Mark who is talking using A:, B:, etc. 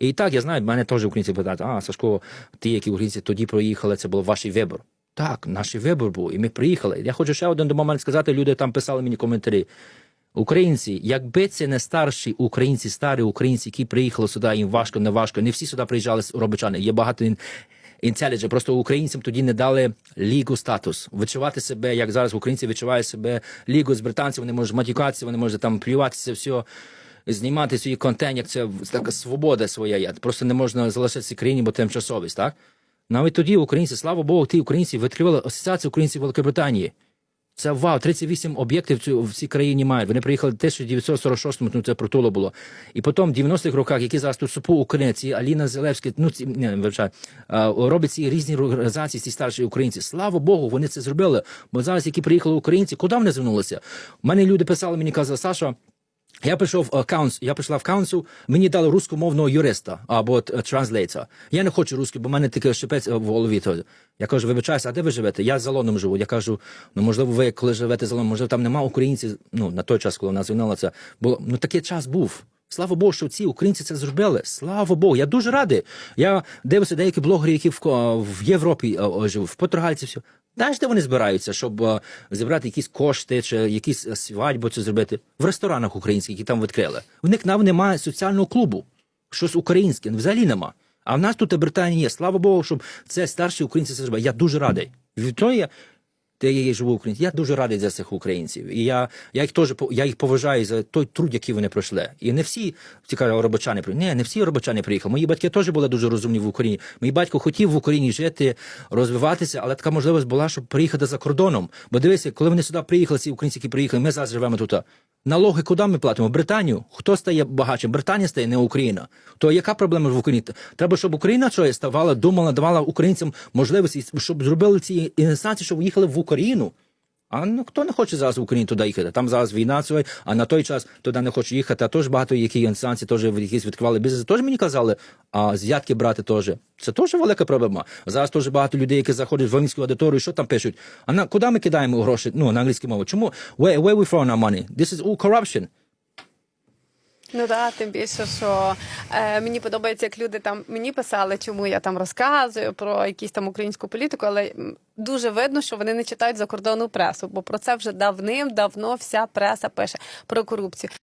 A: І так, я знаю, мене теж українці питають, а Сашко, ті, які українці тоді проїхали, це був ваш вибір. Так, наш вибір був, і ми приїхали. Я хочу ще один момент сказати, люди там писали мені коментарі. Українці, якби це не старші українці, старі українці, які приїхали сюди, їм важко, не важко. Не всі сюди приїжджали робочани. Є багато ін- інтеліджа. Просто українцям тоді не дали лігу статус. Відчувати себе, як зараз українці відчувають себе лігу з британців, вони можуть матюкатися, вони можуть там плюватися, все. Знімати свій контент, як це така свобода своя є. Просто не можна залишитися в країні, бо тимчасовість, так? Навіть тоді українці, слава Богу, ті українці відкривали асоціацію українців Великобританії. Це вау, 38 об'єктів цю- в цій країні мають. Вони приїхали в 1946-му, ну це притуло було. І потім в 90-х роках, які зараз тут супу українці, Аліна Зелевська, ну ці не вибачаю, а, робить ці різні організації, ці старші українці. Слава Богу, вони це зробили. Бо зараз, які приїхали українці, куди вони звернулися? У мене люди писали, мені казали, Саша. Я прийшов в каунс, я прийшла в каунсу, мені дали рускомовного юриста або транслейтера. Я не хочу русський, бо в мене таке шипець в голові. Я кажу, вибачаюся, а де ви живете? Я за Лондоном живу. Я кажу, ну можливо, ви коли живете за Лондоном, можливо, там нема українців. Ну на той час, коли вона звільнила це, бо ну такий час був. Слава Богу, що ці українці це зробили. Слава Богу, я дуже радий. Я дивився деякі блогери, які в, в Європі е, живуть, в Португальці все. Знаєш, де вони збираються, щоб е, зібрати якісь кошти чи якісь е, свадьбу це зробити в ресторанах українських, які там відкрили. В них навіть немає соціального клубу. Щось українське, взагалі нема. А в нас тут в Британії є. Слава Богу, щоб це старші українці це зробили. Я дуже радий. Від я, де я живу українці. Я дуже радий за цих українців. І я, я їх теж я їх поважаю за той труд, який вони пройшли. І не всі цікаво робочани приїхали. Ні, не всі робочани приїхали. Мої батьки теж були дуже розумні в Україні. Мій батько хотів в Україні жити, розвиватися, але така можливість була, щоб приїхати за кордоном. Бо дивися, коли вони сюди приїхали, ці українці, які приїхали, ми зараз живемо тут. Налоги куди ми платимо? Британію. Хто стає багатшим? Британія стає, не Україна. То яка проблема в Україні? Треба, щоб Україна щось ставала, думала, давала українцям можливості, щоб зробили ці інстанції, щоб їхали в Україну. А ну хто не хоче зараз в Україну туди їхати? Там зараз війна своя, а на той час туди не хоче їхати. А теж багато які інстанції теж якісь відкривали бізнес. Теж мені казали, а взятки брати теж. Це теж велика проблема. Зараз теж багато людей, які заходять в воїнську аудиторію, що там пишуть? А на куди ми кидаємо гроші? Ну на англійській мові? Чому where, where we throw our money? This is all corruption.
B: Ну так, тим більше, що е, мені подобається, як люди там мені писали, чому я там розказую про якусь там українську політику, але дуже видно, що вони не читають закордонну пресу, бо про це вже давним-давно вся преса пише про корупцію.